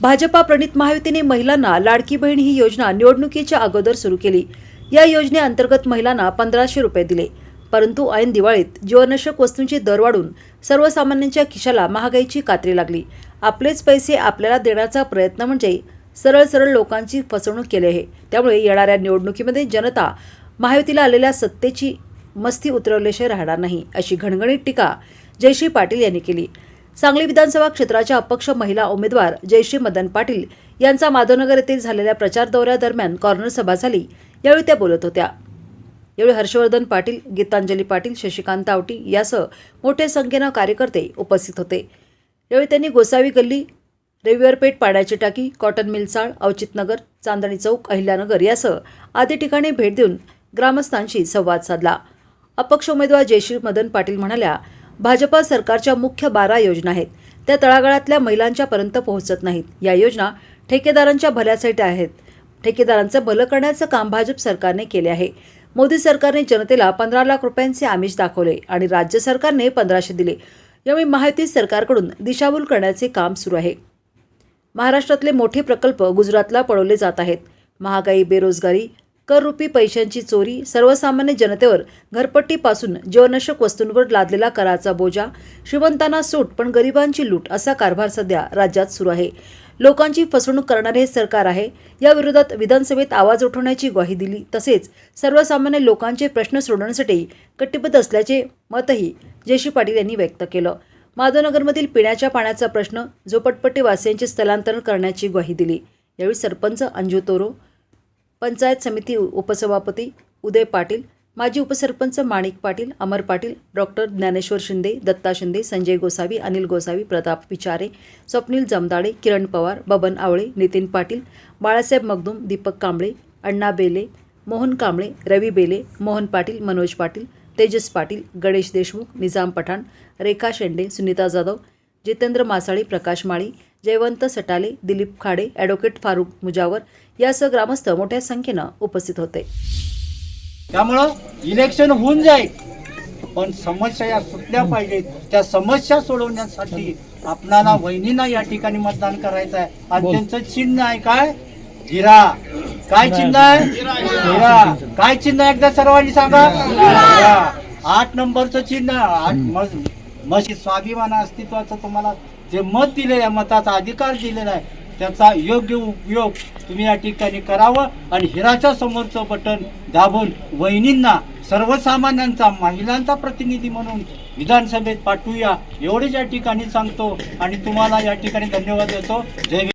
भाजपा प्रणित महायुतीने महिलांना लाडकी बहीण ही योजना निवडणुकीच्या अगोदर सुरू केली. या योजनेअंतर्गत महिलांना पंधराशे रुपये दिले. परंतु ऐन दिवाळीत जीवनावश्यक वस्तूंचे दर वाढून सर्वसामान्यांच्या खिशाला महागाईची कात्री लागली. आपलेच पैसे आपल्याला देण्याचा प्रयत्न म्हणजे सरळ सरळ लोकांची फसवणूक केली आहे. त्यामुळे येणाऱ्या निवडणुकीमध्ये जनता महायुतीला आलेल्या सत्तेची मस्ती उतरवल्याशिवाय राहणार नाही अशी घणघणीत टीका जयश्री पाटील यांनी केली. सांगली विधानसभा क्षेत्राच्या अपक्ष महिला उमेदवार जयश्री मदन पाटील यांचा माधवनगर येथील झालेल्या प्रचार दौऱ्यादरम्यान कॉर्नर सभा झाली. यावेळी त्या बोलत होत्या. यावेळी हर्षवर्धन पाटील गीतांजली पाटील शशिकांत आवटी यासह मोठ्या संख्येनं कार्यकर्ते उपस्थित होते. यावेळी त्यांनी गोसावी गल्ली रविवारपेठ पाण्याची टाकी कॉटन मिल चाळ अवचितनगर चांदणी चौक अहिल्यानगर यासह आदी ठिकाणी भेट देऊन ग्रामस्थांशी संवाद साधला. अपक्ष उमेदवार जयश्री मदन पाटील म्हणाल्या भाजपा सरकारच्या मुख्य बारा योजना आहेत. त्या तळागाळातल्या महिलांच्यापर्यंत पोहोचत नाहीत. या योजना ठेकेदारांच्या भल्यासाठी आहेत. ठेकेदारांचं भलं करण्याचं काम भाजप सरकारने केले आहे. मोदी सरकारने जनतेला पंधरा लाख रुपयांचे आमिष दाखवले आणि राज्य सरकारने पंधराशे दिले. यावेळी महायुती सरकारकडून दिशाभूल करण्याचे काम सुरू आहे. महाराष्ट्रातले मोठे प्रकल्प गुजरातला पळवले जात आहेत. महागाई बेरोजगारी कररूपी पैशांची चोरी सर्वसामान्य जनतेवर घरपट्टीपासून जीवनशक वस्तूंवर लादलेला कराचा बोजा श्रीमंतांना सूट पण गरिबांची लूट असा कारभार सध्या राज्यात सुरू आहे. लोकांची फसवणूक करणारे हे सरकार आहे. या विरोधात विधानसभेत आवाज उठवण्याची ग्वाही दिली. तसेच सर्वसामान्य लोकांचे प्रश्न सोडवण्यासाठी कटिबद्ध असल्याचे मतही जयशी पाटील यांनी व्यक्त केलं. माधवनगरमधील पिण्याच्या पाण्याचा प्रश्न झोपटपट्टीवासियांचे स्थलांतरण करण्याची ग्वाही दिली. यावेळी सरपंच अंजू तोरो पंचायत समिती उपसभापती उदय पाटील माजी उपसरपंच माणिक पाटील अमर पाटील डॉक्टर ज्ञानेश्वर शिंदे दत्ता शिंदे संजय गोसावी अनिल गोसावी प्रताप विचारे स्वप्नील जमदाडे किरण पवार बबन आवळे नितीन पाटील बाळासाहेब मगदूम दीपक कांबळे अण्णा बेले मोहन कांबळे रवी बेले मोहन पाटील मनोज पाटील तेजस पाटील गणेश देशमुख निजाम पठाण रेखा शेंडे सुनीता जाधव जितेंद्र मासाळी प्रकाश माळी जयवंत सटाले दिलीप खाडे ॲडव्होकेट फारुख मुजावर यासह ग्रामस्थ मोठ्या संख्येनं उपस्थित होते. त्यामुळं इलेक्शन होऊन जाईल. पण समस्या या सुटल्या पाहिजेत. त्या समस्या सोडवण्यासाठी आपणाला वहिनींना या ठिकाणी मतदान करायचं आहे आणि त्यांचं चिन्ह आहे काय? हिरा. काय चिन्ह आहे? हिरा. काय चिन्ह आहे? एकदा सर्वांनी सांगा. आठ नंबरचं चिन्ह. आठ मशी स्वाभिमान अस्तित्वाचं तुम्हाला जे मत दिलेलं आहे मताचा अधिकार दिलेला आहे त्याचा योग्य उपयोग तुम्ही या ठिकाणी करावं आणि हिराच्या समोरचं बटन दाबून वहिनींना सर्वसामान्यांचा महिलांचा प्रतिनिधी म्हणून विधानसभेत पाठवूया. एवढेच या ठिकाणी सांगतो आणि तुम्हाला या ठिकाणी धन्यवाद देतो. जय